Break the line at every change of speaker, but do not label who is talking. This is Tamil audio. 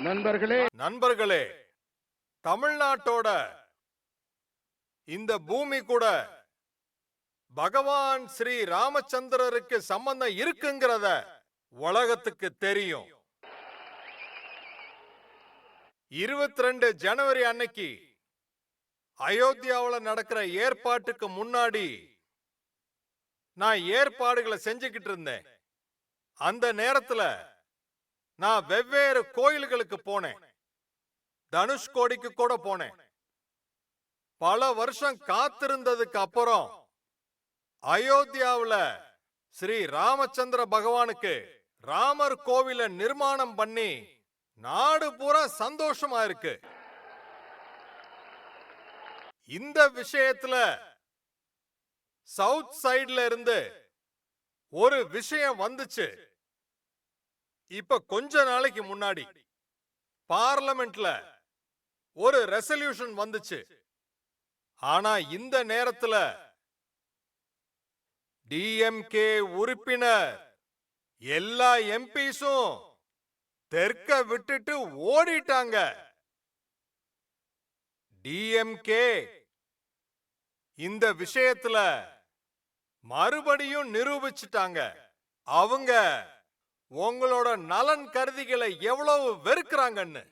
நண்பர்களே.
நண்பர்களே தமிழ்நாட்டோட இந்த பூமி கூட பகவான் ஸ்ரீ ராமச்சந்திரருக்கு சம்பந்தம் இருக்குங்கிறத உலகத்துக்கு தெரியும். இருபத்தி ரெண்டு ஜனவரி அன்னைக்கு அயோத்தியாவுல நடக்கிற ஏற்பாட்டுக்கு முன்னாடி நான் ஏற்பாடுகளை செஞ்சுக்கிட்டு இருந்தேன். அந்த நேரத்துல நான் வெவ்வேறு கோயில்களுக்கு போனேன். தனுஷ்கோடிக்கு கூட போனேன். பல வருஷம் காத்திருந்ததுக்கு அப்புறம் அயோத்தியாவுல ஸ்ரீ ராமச்சந்திர பகவானுக்கு ராமர் கோவில நிர்மாணம் பண்ணி நாடு பூரா சந்தோஷமா இருக்கு. இந்த விஷயத்துல சவுத் சைடுல இருந்து ஒரு விஷயம் வந்துச்சு. இப்ப கொஞ்ச நாளைக்கு முன்னாடி பார்லமெண்ட்ல ஒரு ரெசல்யூஷன் வந்துச்சு. ஆனா இந்த நேரத்துல டிஎம்கே உறுப்பினர் எல்லா எம்பிஸும் தெற்க விட்டுட்டு ஓடிட்டாங்க. டிஎம்கே இந்த விஷயத்துல மறுபடியும் நிரூபிச்சிட்டாங்க. அவங்க உங்களோட நலன் கருதிகளை எவ்வளவு வெறுக்கிறாங்கன்னு.